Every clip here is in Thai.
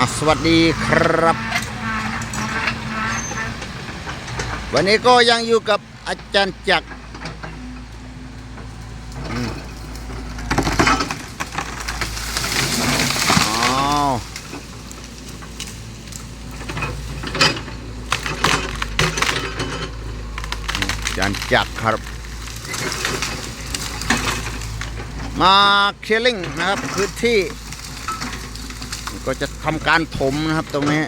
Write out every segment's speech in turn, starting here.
อะสวัสดีครับ วันนี้ก็ยังอยู่กับอาจารย์จักรอืมอ้าวอาจารย์จักรครับ มาเคลียร์ลิงนะครับพื้นที่ ก็จะทำการถมนะครับตรงนี้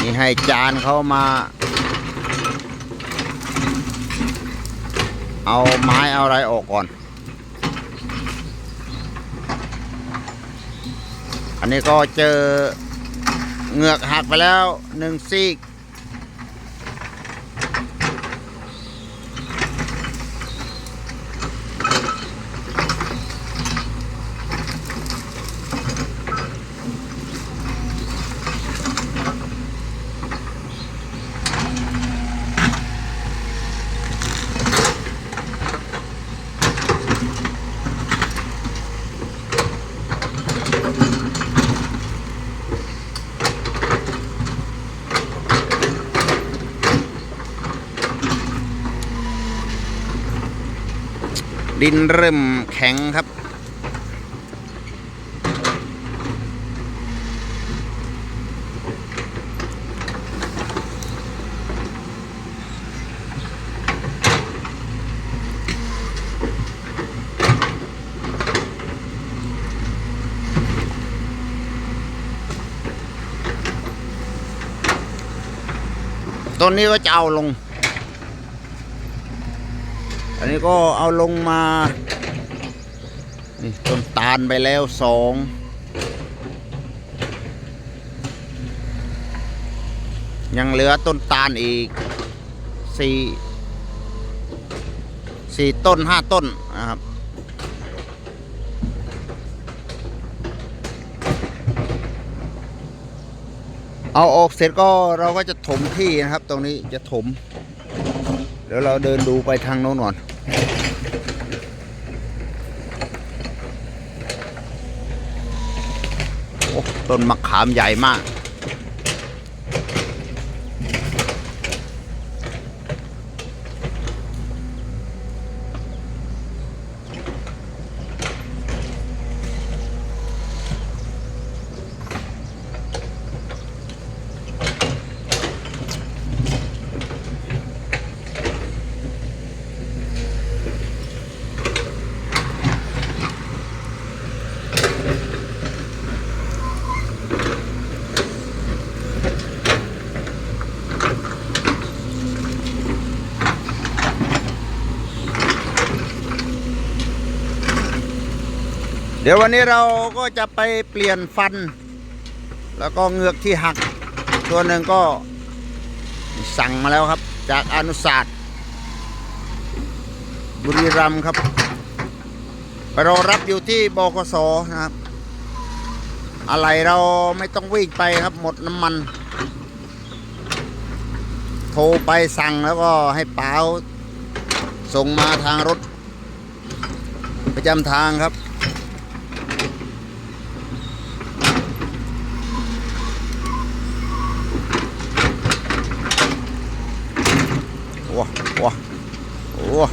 นี่ให้จานเขามา เอาไม้เอาอะไรออกก่อน อันนี้ก็เจอเหงือกหักไปแล้วหนึ่งซีก ดินเริ่มแข็งครับต้นนี้ก็จะเอาลง อันนี้ก็เอาลงมานี่ต้นตาลไปแล้วสองยังเหลือต้นตาลอีกสี่สี่ต้นห้าต้นนะครับเอาออกเสร็จก็เราก็จะถมที่นะครับ ตรงนี้จะถม เดี๋ยวเราเดินดูไปทางโน้นก่อนโอ้ต้นมะขามใหญ่มาก เดี๋ยววันนี้เราก็จะไปเปลี่ยนฟัน แล้วก็เงือกที่หัก ตัวหนึ่งก็สั่งมาแล้วครับ จากอนุศาสตร์ บุรีรัมย์ครับไปรอรับอยู่ที่บกสนะครับ อะไรเราไม่ต้องวิ่งไปครับหมดน้ำมัน โทรไปสั่งแล้วก็ให้เปล่าส่งมาทางรถ ประจำทางครับ ว้าว้าโอ้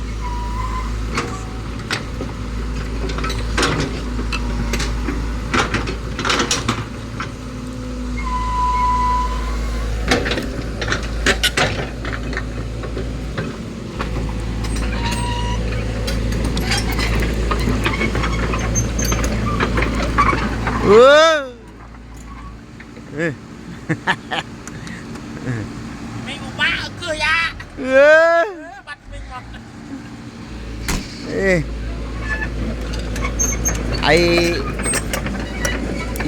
เออเอ้ย Mình cũng bá ở cửa ya เออ Bắt mình ngọt เอ้ยไอ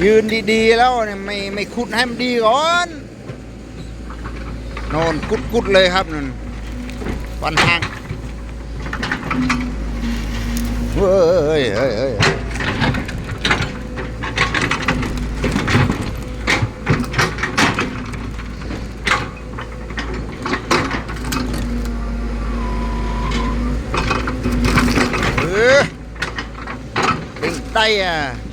ยืนดีๆแล้วเนี่ยไม่ไม่ขุดให้มันดีก่อนโน่นกุดกุดๆเลยครับนั่นฟันทางเฮ้ยเฮ้ยเฮ้ย เออเป็นไตอะ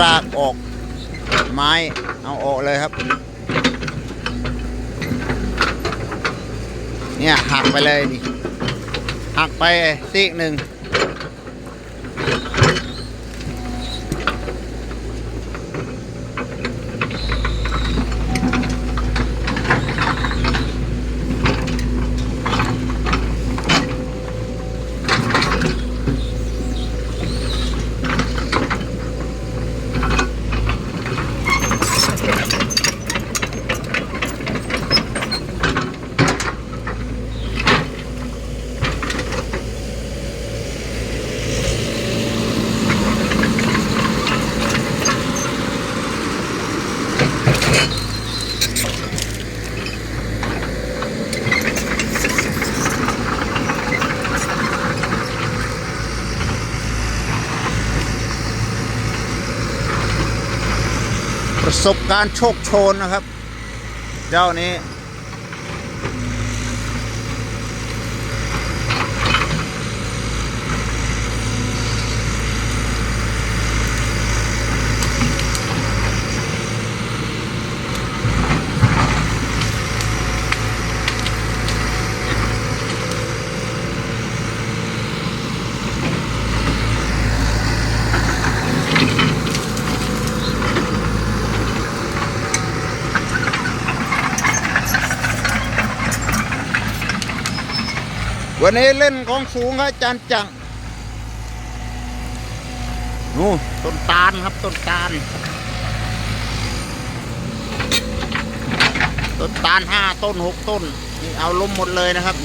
รากออกไม้เอาออกเลยครับ เนี่ยหักไปเลยดิหักไปซีกหนึ่ง สบการณ์โชคโชนนะครับ เจ้านี้ วันนี้เล่นของสูงครับอาจารย์จังนู่นต้นตาลครับต้นตาล ต้นตาลห้าต้นหกต้นนี่เอาล้มหมดเลยนะครับ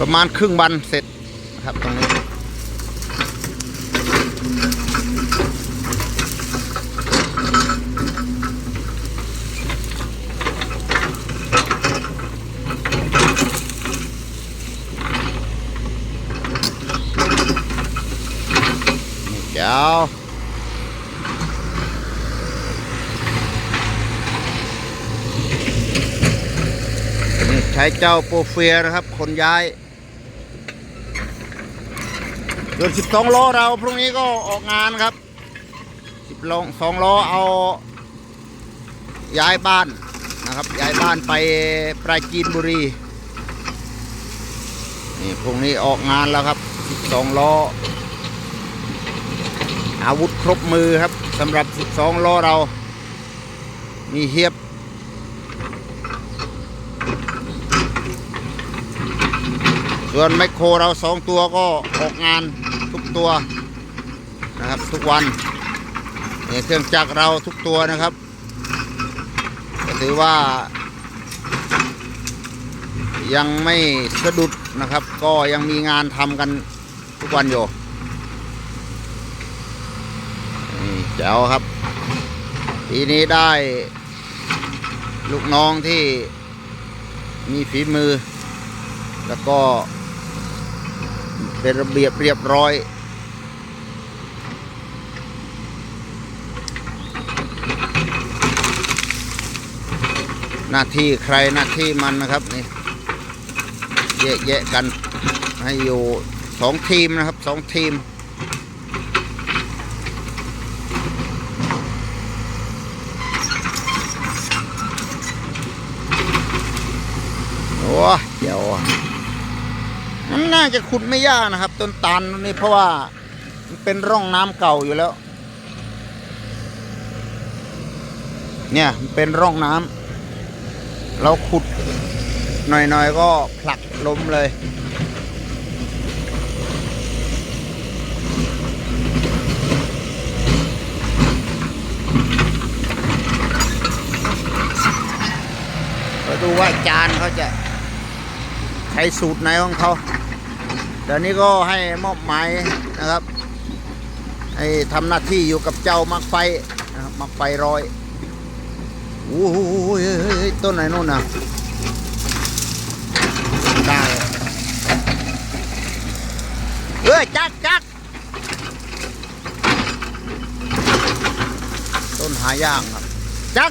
ประมาณครึ่งวันเสร็จนะครับตรงนี้เจ้าใช้เจ้าโปรเฟียนะครับ คนย้าย ส่วน 12ล้อเราพรุ่งนี้ก็ออกงานครับ10ล้อสองล้อเอา ย้ายบ้านนะครับย้ายบ้านไปปราจีนบุรีนี่พรุ่งนี้ออกงานแล้วครับ12ล้ออาวุธครบมือครับสำหรับ 12ล้อเรา มีเฮียบส่วนไมคโครเราสองตัวก็ออกงาน ตัวนะครับทุกวันนี่เครื่องจักรเราทุกตัวนะครับก็ถือว่า ยังไม่สะดุดนะครับ ก็ยังมีงานทำกันทุกวันอยู่แจ๋วครับปีนี้ได้ลูกน้องที่มีฝีมือ แล้วก็เป็นระเบียบเรียบร้อย หน้าที่ใครหน้าที่มันนะครับนี่แยะๆกันให้อยู่สองทีมนะครับสองทีม โอ้เดี๋ยวมันน่าจะขุดไม่ยากนะครับ ต้นตาลนี่เพราะว่ามันเป็นร่องน้ำเก่าอยู่แล้ว เนี่ยมันเป็นร่องน้ำ เราขุดหน่อยๆก็ผลักล้มเลยเราดูว่าจานเขาจะใช้สูตรไหนของเขาเดี๋ยวนี้ก็ให้มอบหมายนะครับ ให้ทำหน้าที่อยู่กับเจ้ามักไฟนะครับมักไฟร้อย โอ้โหเฮ้ยเฮ้ยเฮ้ยต้นไหนนู่นน่ะได้เอ้ยจักจักต้นหายากครับ จัก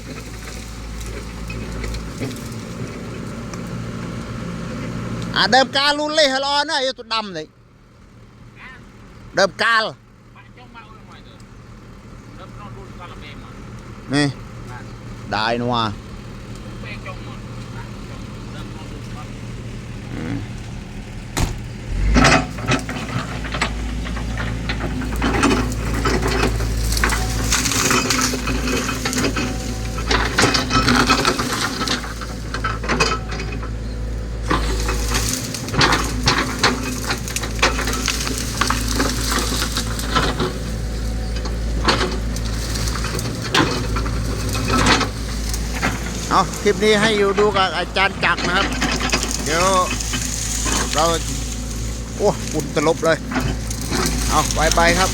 อะเดิมกาลุนเลยฮะรอนะอยู่ตัวดำเลยเดิมกาล Pak Chong mau yang mana? Dah pernah dulu kalau memang. นี่ ได้นั เอาคลิปนี้ให้อยู่ดูกับอาจารย์จักรนะครับ เดี๋ยวเรา โอ้ฝุ่นตลบเลย เอาไปไปครับ